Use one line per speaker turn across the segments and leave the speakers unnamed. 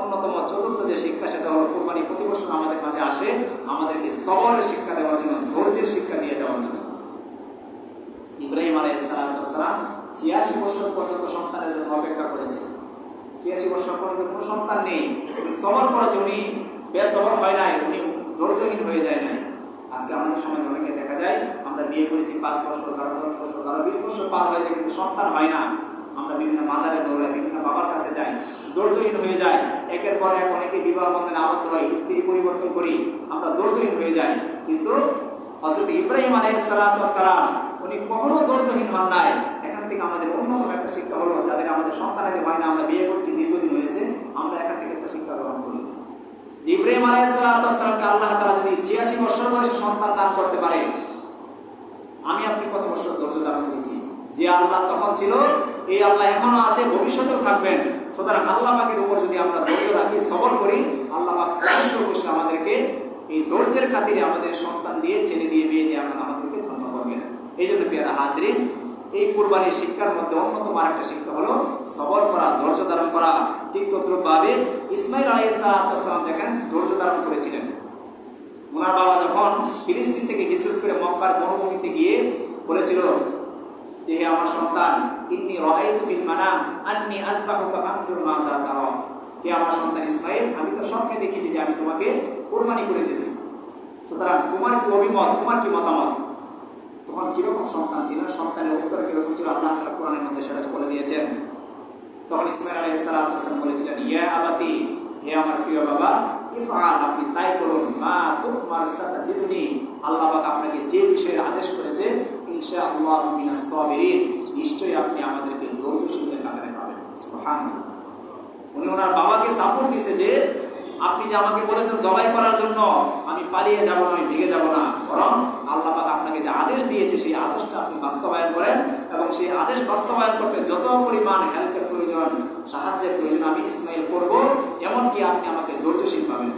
অন্যতম চতুর্থ যে শিক্ষা, সেটা হলো কোরবানি প্রতি বছর আমাদের মাঝে আসে। আমাদেরকে সবরের শিক্ষা দেওয়ার জন্য, ধৈর্যের শিক্ষা দিয়ে দেওয়ার জন্য। ইব্রাহিম আলাইসালাম ছিয়াশি বছর পর্যন্ত সন্তানের জন্য অপেক্ষা করেছে। ছিয়াশি বছর পর্যন্ত কোনো সন্তান নেই। সবর করেছে, উনি বেসবর হয় নাই, উনি ধৈর্যহীন হয়ে যায় নাই। আজকে আমাদের সমাজে অনেকে দেখা যায়, আমরা বিয়ে করেছি পাঁচ বছর দশ বছর কারও বিশ বছর পার হয়ে যায়, কিন্তু সন্তান হয় না। আমরা বিভিন্ন মাজারে দৌড়াই, বিভিন্ন বাবার কাছে যাই, ধৈর্যহীন হয়ে যায় একের পর এক অনেকে বিবাহ বন্ধনে আবদ্ধ হয়, স্ত্রী পরিবর্তন করি, আমরা ধৈর্যহীন হয়ে যাই। কিন্তু হজরত ইব্রাহিম আলাইসালাম উনি কখনো ধৈর্যহীন হন নাই। এখান থেকে আমাদের অন্যতম একটা শিক্ষা হলো, যাদের আমাদের সন্তানাদি হয় না, আমরা বিয়ে করছি, দীর্ঘদিন হয়েছে, আমরা এখান থেকে একটা শিক্ষা গ্রহণ করি। যে ইব্রাহিম আলাইসালামকে আল্লাহ তালা যদি ছিয়াশি বছর বয়সে সন্তান দান করতে পারে, আমি আপনি কত বছর ধৈর্য ধারণ করেছি? যে আল্লাহ তখন ছিল, এই আল্লাহ এখনও আছে, ভবিষ্যতেও থাকবেন। সুতরাং আল্লাহ পাকের উপর যদি আমরা ধৈর্য রাখি, সবর করি, আল্লাহ পাক অবশ্যই আমাদেরকে। এই ধৈর্যের খাতিরে আমাদের সন্তান দিয়ে, ছেলে দিয়ে, মেয়ে দিয়ে আমরা আমাদেরকে ধন্য করবেন। এই জন্য পেয়ারা হাজরিন, এই কোরবানির শিক্ষার মধ্যে অন্যতম আরেকটা শিক্ষা হলো সবর করা, ধৈর্য ধারণ করা। ঠিক তদ্রুপভাবে ইসমাইল আলাইসালাম দেখেন, ধৈর্য ধারণ করেছিলেন। ওনার বাবা যখন ফিলিস্তিন থেকে হিজরত করে মক্কার মরুভূমিতে গিয়ে বলেছিল যে আমার সন্তান, ইন্নি রাআইতু ফিল মানাম, আন্নি আসবাহুকা ফানজুর মাযা তারা। হে আমার সন্তান ইসমাইল আমি তো স্বপ্নে দেখেছি যে আমি তোমাকে কুরবানি করে দিয়েছি। সুতরাং তোমার কি অভিমত, তোমার কি মতামত? তখন কীরকম সন্তান ছিল? সন্তানের উত্তর কীরকম ছিল? আল্লাহ তাআলা কোরআনের মধ্যে সেটা বলে দিয়েছেন। তখন ইসমাইল আলাইহিস সালাম বলেছিলেন, ইয়া আবাতি, হে আমার প্রিয় বাবা, ইফআল, আপনি তাই করুন, মা তুমার সাতাজিদুনি। আল্লাহ পাক আপনাকে যে বিষয়ের আদেশ করেছে নিশ্চয়ই আপনি আমাদেরকে ধৈর্যশীলদের কাতারে পাবেন উনি ওনার বাবাকে সাপোর্ট দিয়েছে যে, আপনি যে আমাকে বলেছেন জবাই করার জন্য, আমি পালিয়ে যাব না ভেঙে যাব না। বরং আল্লাহ আপনাকে যে আদেশ দিয়েছে, সেই আদেশটা আপনি বাস্তবায়ন করেন এবং সেই আদেশ বাস্তবায়ন করতে যত পরিমাণ হেল্পের প্রয়োজন, সাহায্যের প্রয়োজন আমি ইসমাইল করব, এমনকি আপনি আমাকে ধৈর্যশীল পাবেন।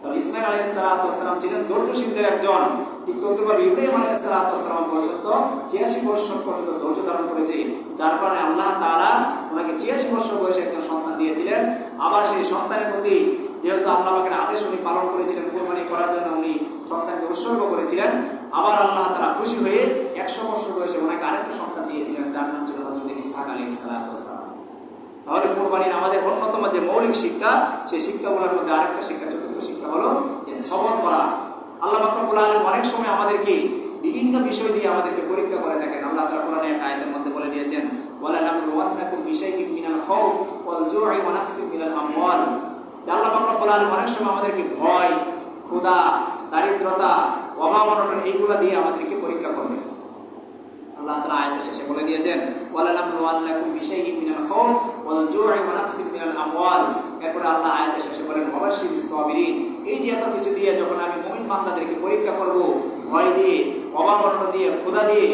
তবে ইসমাইল আলী সালাতাম ছিলেন ধৈর্যশীলদের একজন। ঠিক তদ্রুপভাবে ইব্রাহিম আলী সালাতাম পর্যন্ত ছিয়াশি বছর পর্যন্ত ধৈর্য ধারণ করেছে, যার কারণে আল্লাহ তাআলা ওনাকে ছিয়াশি বছর বয়সে একটা সন্তান দিয়েছিলেন। আবার সেই সন্তানের প্রতি যেহেতু আল্লাহ পাকের আদেশ উনি পালন করেছিলেন, কোরবানি করার জন্য উনি সন্তানকে উৎসর্গ করেছিলেন, আবার আল্লাহ তারা খুশি হয়ে একশো বছর বয়সে ওনাকে আরেকটা সন্তান দিয়েছিলেন, যার নাম ছিল হজরত ইসহাক আলী সালাতাম তাহলে কোরবানির আমাদের অন্যতম যে মৌলিক শিক্ষা, সেই শিক্ষাগুলোর মধ্যে আরেকটা শিক্ষা, চতুর্থ শিক্ষা হলো যে সবর করা আল্লাহ বাকরুল আলম অনেক সময় আমাদেরকে বিভিন্ন বিষয় দিয়ে আমাদেরকে পরীক্ষা করে দেখেন। আল্লাহ তালা কোরআনে আয়াতের মধ্যে বলে দিয়েছেন বলেন এই যে এত কিছু দিয়ে যখন আমি মুমিন বান্দাদেরকে পরীক্ষা করব ভয় দিয়ে অভাবন্ন দিয়ে, ক্ষুধা দিয়ে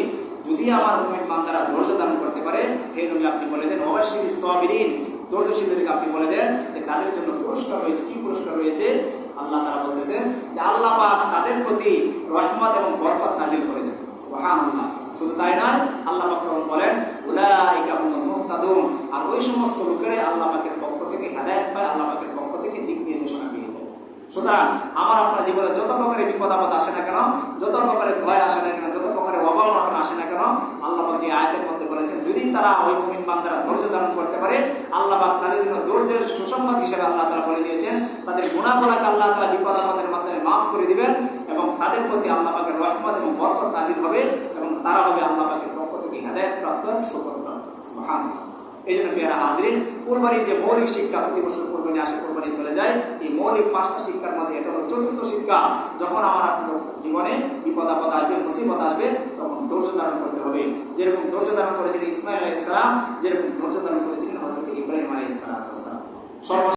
যদি আমার মুমিন বান্দারা ধৈর্য ধারণ করতে পারে, হে নবী আপনি বলে দেন, অবশ্যই সাবিরিন। ধৈর্যশীলদেরকে আপনি বলে দেন যে তাদের জন্য পুরস্কার রয়েছে। কি পুরস্কার রয়েছে? আল্লাহ তারা বলতেছেন যে আল্লাহ পাক তাদের প্রতি রহমত এবং বরকত নাজিল করে দেন। সুবহানাল্লাহ। শুধু তাই নয়, আল্লাহ পাক বলেন, উলাইকা হুমুল মুহতাদুন। আর ওই সমস্ত লোকেরাই আল্লাহ পাকের পক্ষ থেকে হেদায়েত পায়, আল্লাহ পাকের পক্ষ থেকে দিক নির্দেশনা সুতরাং আমার আপনার জীবনে যত প্রকারের বিপদ আপদ আসে না কেন, যত প্রকারের ভয় আসে না কেন, যত প্রকারের অভাব অনটন আসে না কেন, আল্লাহ যে আয়াতের মধ্যে বলেছেন, যদি তারা ওই মুমিন বান্দারা ধৈর্য ধারণ করতে পারে, আল্লাহ পাক তাদের জন্য ধৈর্যের সুসংবাদ হিসেবে আল্লাহ তারা বলে দিয়েছেন, তাদের গুণাগুলাকে আল্লাহ তারা বিপদ আপদের মাধ্যমে মাফ করে দিবেন এবং তাদের প্রতি আল্লাহ পাকের রহমত এবং বরকত নাজির হবে এবং তারা হবে আল্লাহ পাকের পক্ষ থেকে হেদায়ত প্রাপ্ত শকর প্রাপ্ত এই জন্য পেয়ারা হাজরিন, কোরবানির যে মৌলিক শিক্ষা প্রতি বছর কোরবানি আসে, কোরবানি চলে যায়। এই মৌলিক পাঁচটা শিক্ষার মধ্যে এটা হলো চতুর্থ শিক্ষা। যখন আমার আপনার জীবনে বিপদ আপদ আসবে, মুসিবত আসবে, তখন ধৈর্য ধারণ করতে হবে। যেরকম ধৈর্য ধারণ করেছিলেন ইসমাইল আলাইসালাম যেরকম ধৈর্য ধারণ করেছিলেন হজরত ইব্রাহিম আলাইসালাম সর্ব